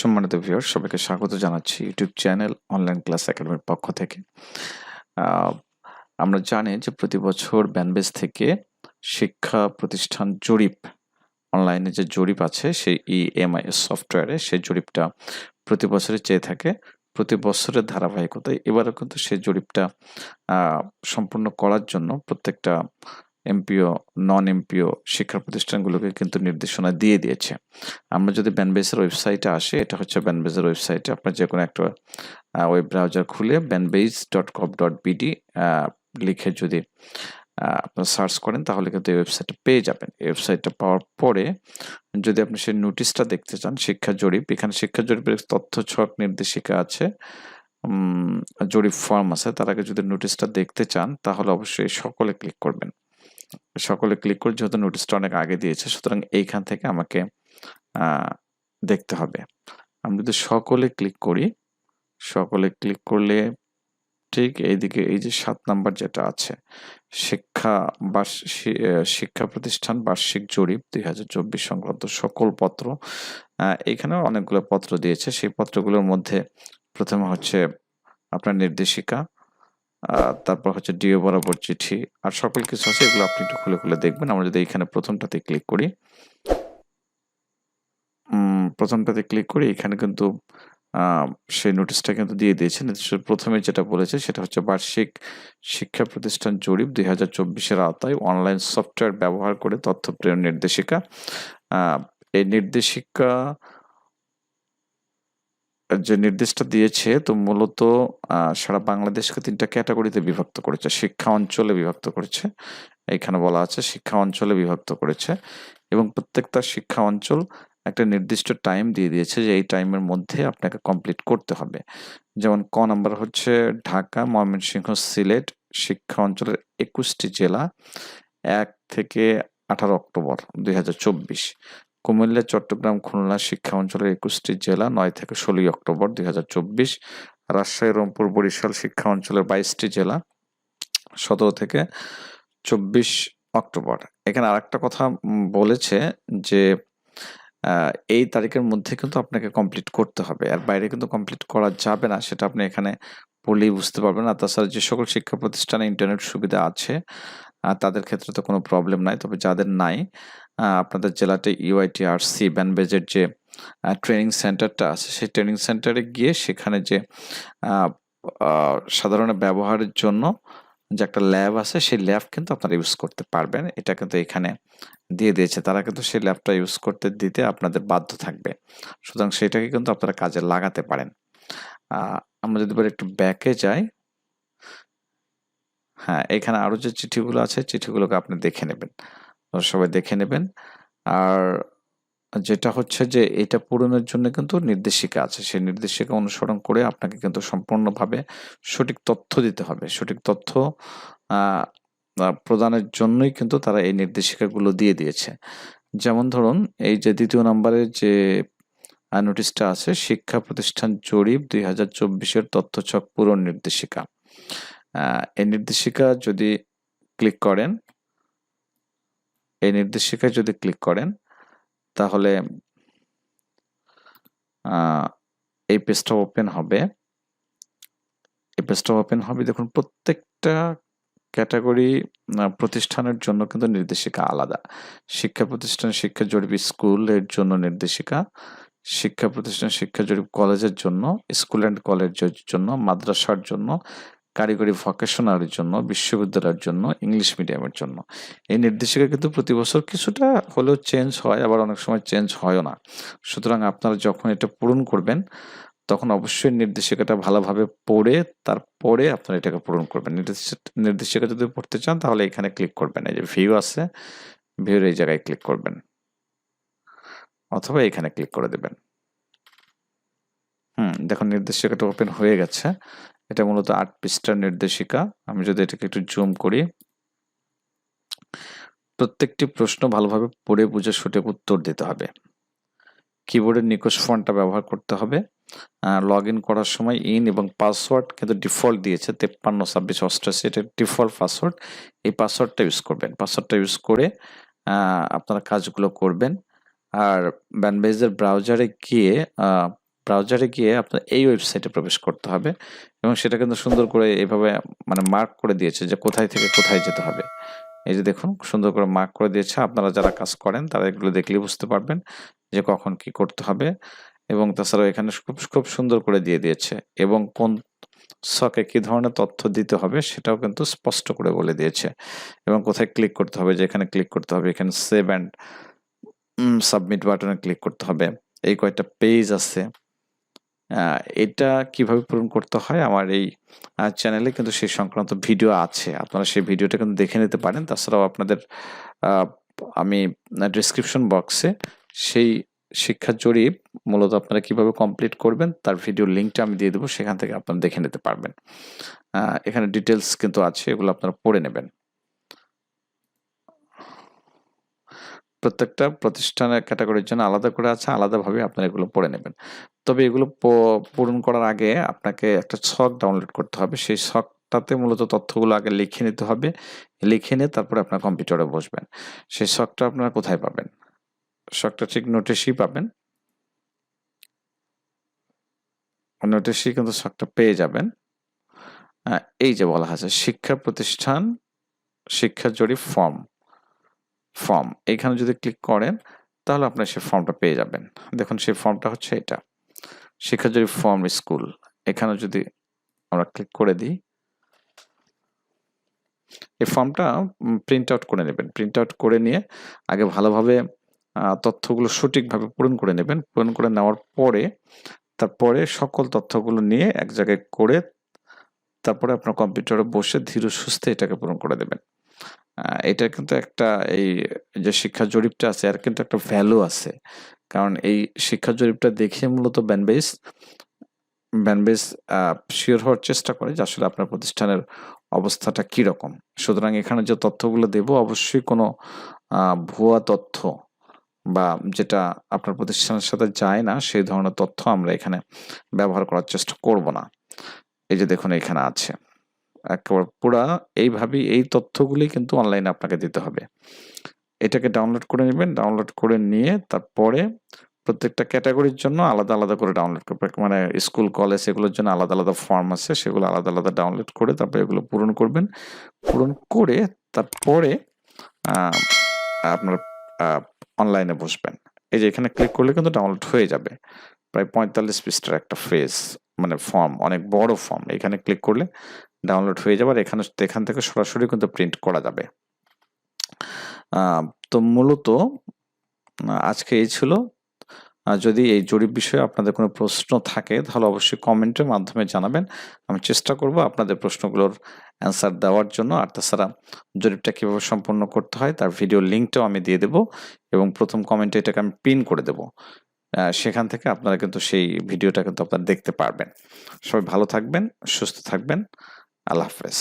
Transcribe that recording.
সম্মানিত ভিউয়ার সবাইকে স্বাগত জানাচ্ছি ইউটিউব চ্যানেল অনলাইন ক্লাস একাডেমির পক্ষ থেকে। আমরা জানি যে প্রতি বছর ব্যানবেস থেকে শিক্ষা প্রতিষ্ঠান জরিপ, অনলাইনে যে জরিপ আছে, সেই ইএমআই সফটওয়্যারে সেই জরিপটা প্রতি বছরে চেয়ে থাকে। প্রতি বছরের ধারাবাহিকতায় এবারও কিন্তু সেই জরিপটা সম্পূর্ণ করার জন্য প্রত্যেকটা এমপিও নন এমপিও শিক্ষা প্রতিষ্ঠানগুলোকে কিন্তু নির্দেশনা দিয়ে দিয়েছে। আমরা যদি ব্যানবেসের ওয়েবসাইটে আসি, এটা হচ্ছে ব্যানবেসের ওয়েবসাইটে আপনার যে কোনো একটা ওয়েব ব্রাউজার খুলে Banbeis dot com dot BD লিখে যদি আপনার সার্চ করেন, তাহলে কিন্তু এই ওয়েবসাইটটা পেয়ে যাবেন। এই ওয়েবসাইটটা পাওয়ার পরে যদি আপনি সেই নোটিশটা দেখতে চান, শিক্ষা জরিপ, এখানে শিক্ষা জরিপের তথ্য ছক নির্দেশিকা আছে জরিপ ফর্ম আছে, তার আগে যদি নোটিশটা দেখতে চান, তাহলে অবশ্যই সকলে ক্লিক করবেন। সকলে ক্লিক করে যেহেতু নোটিশটা অনেক আগে দিয়েছে সুতরাং এইখান থেকে আমাকে দেখতে হবে। আমি যদি সকলে ক্লিক করি সকলে ক্লিক করলে ঠিক এইদিকে এই যে সাত নাম্বার যেটা আছে শিক্ষা বার্ষ- শি- আহ, শিক্ষা প্রতিষ্ঠান বার্ষিক জরিপ দুই হাজার চব্বিশ সংক্রান্ত সকল পত্র আহ, এখানেও অনেকগুলো পত্র দিয়েছে। সেই পত্রগুলোর মধ্যে প্রথমে হচ্ছে আপনার নির্দেশিকা তারপর হচ্ছে ডিও বরাবর চিঠি আর সকল কিছু আছে, এগুলো আপনি একটু খুলে খুলে দেখবেন। আমরা যদি এখানে প্রথমটাতে ক্লিক করি প্রথমটাতে ক্লিক করি, এখানে কিন্তু সেই নোটিশটা কিন্তু দিয়ে দিয়েছে প্রথমে যেটা বলেছে, সেটা হচ্ছে বার্ষিক শিক্ষা প্রতিষ্ঠান জরিপ দুই হাজার চব্বিশের আওতায় অনলাইন সফটওয়্যার ব্যবহার করে তথ্য প্রেরণ নির্দেশিকা এই নির্দেশিকা যে নির্দেশটা দিয়েছে, তো মূলত সারা বাংলাদেশকে তিনটা ক্যাটাগরিতে বিভক্ত করেছে। শিক্ষা অঞ্চলে বিভক্ত করেছে এখানে বলা আছে শিক্ষা অঞ্চলে বিভক্ত করেছে এবং প্রত্যেকটা শিক্ষা অঞ্চল একটা নির্দিষ্ট টাইম দিয়ে দিয়েছে যে এই টাইমের মধ্যে আপনাকে কমপ্লিট করতে হবে। যেমন ক নাম্বার হচ্ছে ঢাকা, ময়মনসিংহ, সিলেট, শিক্ষা অঞ্চলের একুশটি জেলা, এক থেকে আঠারো অক্টোবর দুই হাজার চব্বিশ। কুমিল্লা, চট্টগ্রাম, খুলনা শিক্ষা অঞ্চলের একুশটি জেলা নয় থেকে ষোলোই অক্টোবর দুই হাজার চব্বিশ। রাজশাহী, রংপুর, বরিশাল শিক্ষা অঞ্চলের বাইশটি জেলা সতেরো থেকে চব্বিশ অক্টোবর। এখানে আরেকটা কথা বলেছে যে এই তারিখের মধ্যে কিন্তু আপনাকে কমপ্লিট করতে হবে। আর বাইরে কিন্তু কমপ্লিট করা যাবে না, সেটা আপনি এখানে পড়লেই বুঝতে পারবেন। আর তাছাড়া যে সকল শিক্ষা প্রতিষ্ঠানে ইন্টারনেট সুবিধা আছে তাদের ক্ষেত্রে তো কোনো প্রবলেম নাই, তবে যাদের নাই আপনাদের জেলাতে ইউআইটি আর সি ব্যানবেজের যে ট্রেনিং সেন্টারটা আছে, সেই ট্রেনিং সেন্টারে গিয়ে সেখানে যে সাধারণ ব্যবহারের জন্য যে একটা ল্যাব আছে, সেই ল্যাব কিন্তু আপনারা ইউজ করতে পারবেন। এটা কিন্তু এখানে দিয়ে দিয়েছে। তারা কিন্তু সেই ল্যাবটা ইউজ করতে দিতে আপনাদের বাধ্য থাকবে। সুতরাং সেটাকে কিন্তু আপনারা কাজে লাগাতে পারেন। আমরা যদি বলি একটু ব্যাকে যাই হ্যাঁ এখানে আরও যে চিঠিগুলো আছে চিঠিগুলোকে আপনি দেখে নেবেন। সবাই দেখে নেবেন। আর যেটা হচ্ছে যে এটা পূরণের জন্য কিন্তু নির্দেশিকা আছে। সেই নির্দেশিকা অনুসরণ করে আপনাকে কিন্তু সম্পূর্ণভাবে সঠিক তথ্য দিতে হবে। সঠিক তথ্য প্রদানের জন্যই কিন্তু তারা এই নির্দেশিকাগুলো দিয়ে দিয়েছে। যেমন ধরুন এই যে দ্বিতীয় নম্বরে যে নোটিশটা আছে শিক্ষা প্রতিষ্ঠান জরিপ দুই হাজার চব্বিশের তথ্যছক পূরণ নির্দেশিকা। এই নির্দেশিকা যদি ক্লিক করেন, এই নির্দেশিকায় যদি ক্লিক করেন, তাহলে এই পেজটা ওপেন হবে। এই পেজটা ওপেন হবে, দেখুন, প্রত্যেকটা ক্যাটাগরি প্রতিষ্ঠানের জন্য কিন্তু নির্দেশিকা আলাদা। শিক্ষা প্রতিষ্ঠান, শিক্ষা জরিপ স্কুলের জন্য নির্দেশিকা, শিক্ষা প্রতিষ্ঠান, শিক্ষা জরিপ কলেজের জন্য, স্কুল অ্যান্ড কলেজের জন্য, মাদ্রাসার জন্য কারিগরি ভকেশনালের জন্য, বিশ্ববিদ্যালয়ের জন্য ইংলিশ মিডিয়ামের জন্য। এই নির্দেশিকা কিন্তু প্রতি বছর কিছুটা হলেও চেঞ্জ হয়, আবার অনেক সময় চেঞ্জ হয়ও না। সুতরাং আপনারা যখন এটা পূরণ করবেন, তখন অবশ্যই নির্দেশিকাটা ভালোভাবে পড়ে, তারপরে আপনারা এটাকে পূরণ করবেন। নির্দেশিকা- যদি পড়তে চান, তাহলে এখানে ক্লিক করবেন। এই যে ভিউ আছে ভিউর এই জায়গায় ক্লিক করবেন। অথবা এখানে ক্লিক করে দেবেন। হুম, দেখুন, নির্দেশিকাটা ওপেন হয়ে গেছে। এটা মূলত আট পৃষ্ঠার নির্দেশিকা। আমি যদি এটাকে একটু জুম করি। প্রত্যেকটি প্রশ্ন ভালোভাবে পড়ে বুঝে সঠিক উত্তর দিতে হবে। কিবোর্ডের নিকোষ ফোনটা ব্যবহার করতে হবে। লগ ইন করার সময় ইন এবং পাসওয়ার্ড কিন্তু ডিফল্ট দিয়েছে তেপ্পান্ন, ছাব্বিশ, অষ্টাশি। এটা ডিফল্ট পাসওয়ার্ড এই পাসওয়ার্ডটা ইউজ করবেন। পাসওয়ার্ডটা ইউজ করে আপনারা কাজগুলো করবেন। আর ব্যানবেজের ব্রাউজারে গিয়ে ব্রাউজারে গিয়ে আপনার এই ওয়েবসাইটে প্রবেশ করতে হবে এবং সেটা কিন্তু সুন্দর করে এভাবে মানে মার্ক করে দিয়েছে যে কোথায় থেকে কোথায় যেতে হবে। এই যে দেখুন, সুন্দর করে মার্ক করে দিয়েছে। আপনারা যারা কাজ করেন, তারা এগুলো দেখলে বুঝতে পারবেন যে কখন কি করতে হবে এবং তাছাড়াও এখানে খুব খুব সুন্দর করে দিয়ে দিয়েছে এবং কোন ছকে কি ধরনের তথ্য দিতে হবে সেটাও কিন্তু স্পষ্ট করে বলে দিয়েছে এবং কোথায় ক্লিক করতে হবে যে এখানে ক্লিক করতে হবে, এখানে সেভ অ্যান্ড সাবমিট বাটনে ক্লিক করতে হবে। এই কয়েকটা পেজ আছে। এটা কীভাবে পূরণ করতে হয় আমার এই চ্যানেলে কিন্তু সেই সংক্রান্ত ভিডিও আছে। আপনারা সেই ভিডিওটা কিন্তু দেখে নিতে পারেন। তাছাড়াও আপনাদের আমি ডিসক্রিপশন বক্সে সেই শিক্ষা জরিপ মূলত আপনারা কীভাবে কমপ্লিট করবেন, তার ভিডিও লিঙ্কটা আমি দিয়ে দেবো, সেখান থেকে আপনারা দেখে নিতে পারবেন। এখানে ডিটেলস কিন্তু আছে, এগুলো আপনারা পড়ে নেবেন। প্রত্যেকটা প্রতিষ্ঠানের ক্যাটাগরির জন্য আলাদা করে আছে, আলাদাভাবে আপনারা এগুলো পড়ে নেবেন। তবে এগুলো পূরণ করার আগে আপনাকে একটা ছক ডাউনলোড করতে হবে। সেই ছকটাতে মূলত তথ্যগুলো আগে লিখে নিতে হবে। লিখে নিয়ে তারপরে আপনার কম্পিউটারে বসবেন। সেই ছকটা আপনারা কোথায় পাবেন? ছকটা ঠিক নোটিশই পাবেন। নোটিশই কিন্তু ছকটা পেয়ে যাবেন। এই যে বলা আছে, শিক্ষা প্রতিষ্ঠান, শিক্ষা জরিপ ফর্ম ফর্ম এখানে যদি ক্লিক করেন, তাহলে আপনার সেই ফর্মটা পেয়ে যাবেন। দেখুন সেই ফর্মটা হচ্ছে এটা। শিক্ষা জরিপ ফর্ম স্কুল এখানে যদি আমরা ক্লিক করে দিই, এই ফর্মটা প্রিন্ট আউট করে নেবেন। প্রিন্ট আউট করে নিয়ে আগে ভালোভাবে তথ্যগুলো সঠিকভাবে পূরণ করে নেবেন। পূরণ করে নেওয়ার পরে, তারপরে সকল তথ্যগুলো নিয়ে এক জায়গায় করে, তারপরে আপনার কম্পিউটারে বসে ধীর সুস্থে এটাকে পূরণ করে দেবেন। এটা কিন্তু একটা এই যে শিক্ষা জরিপটা আছে, এর কিন্তু একটা ভ্যালু আছে। কারণ এই শিক্ষা জরিপটা দেখে মূলত ব্যানবেস ব্যানবেস শিওর হওয়ার চেষ্টা করে যে আসলে আপনার প্রতিষ্ঠানের অবস্থাটা কি রকম সুতরাং এখানে যে তথ্যগুলো দেব, অবশ্যই কোনো ভুয়া তথ্য বা যেটা আপনার প্রতিষ্ঠানের সাথে যায় না, সেই ধরনের তথ্য আমরা এখানে ব্যবহার করার চেষ্টা করব না। এই যে দেখুন, এখানে আছে। একেবারে পুরা এইভাবেই এই তথ্যগুলি কিন্তু অনলাইনে আপনাকে দিতে হবে। এটাকে ডাউনলোড করে নেবেন ডাউনলোড করে নিয়ে তারপরে প্রত্যেকটা ক্যাটাগরির জন্য আলাদা আলাদা করে ডাউনলোড করবে মানে স্কুল কলেজ এগুলোর জন্য আলাদা আলাদা ফর্ম আছে, সেগুলো আলাদা আলাদা ডাউনলোড করে তারপরে এগুলো পূরণ করবেন। পূরণ করে তারপরে আপনার অনলাইনে বসবেন। এই যে এখানে ক্লিক করলে কিন্তু ডাউনলোড হয়ে যাবে। প্রায় পঁয়তাল্লিশ পৃষ্ঠার একটা ফেজ মানে ফর্ম অনেক বড় ফর্ম এখানে ক্লিক করলে ডাউনলোড হয়ে যাবে আর এখানে, এখান থেকে সরাসরি কিন্তু প্রিন্ট করা যাবে। তো মূলত আজকে এই ছিল। যদি এই জরিপ বিষয়ে আপনাদের কোনো প্রশ্ন থাকে, তাহলে অবশ্যই কমেন্টের মাধ্যমে জানাবেন। আমি চেষ্টা করব আপনাদের প্রশ্নগুলোর অ্যান্সার দেওয়ার জন্য। আর তাছাড়া জরিপটা কীভাবে সম্পন্ন করতে হয়, তার ভিডিও লিঙ্কটাও আমি দিয়ে দেব এবং প্রথম কমেন্টে এটাকে আমি পিন করে দেব। সেখান থেকে আপনারা কিন্তু সেই ভিডিওটা কিন্তু আপনারা দেখতে পারবেন। সবাই ভালো থাকবেন, সুস্থ থাকবেন। আল্লাহ হাফেজ।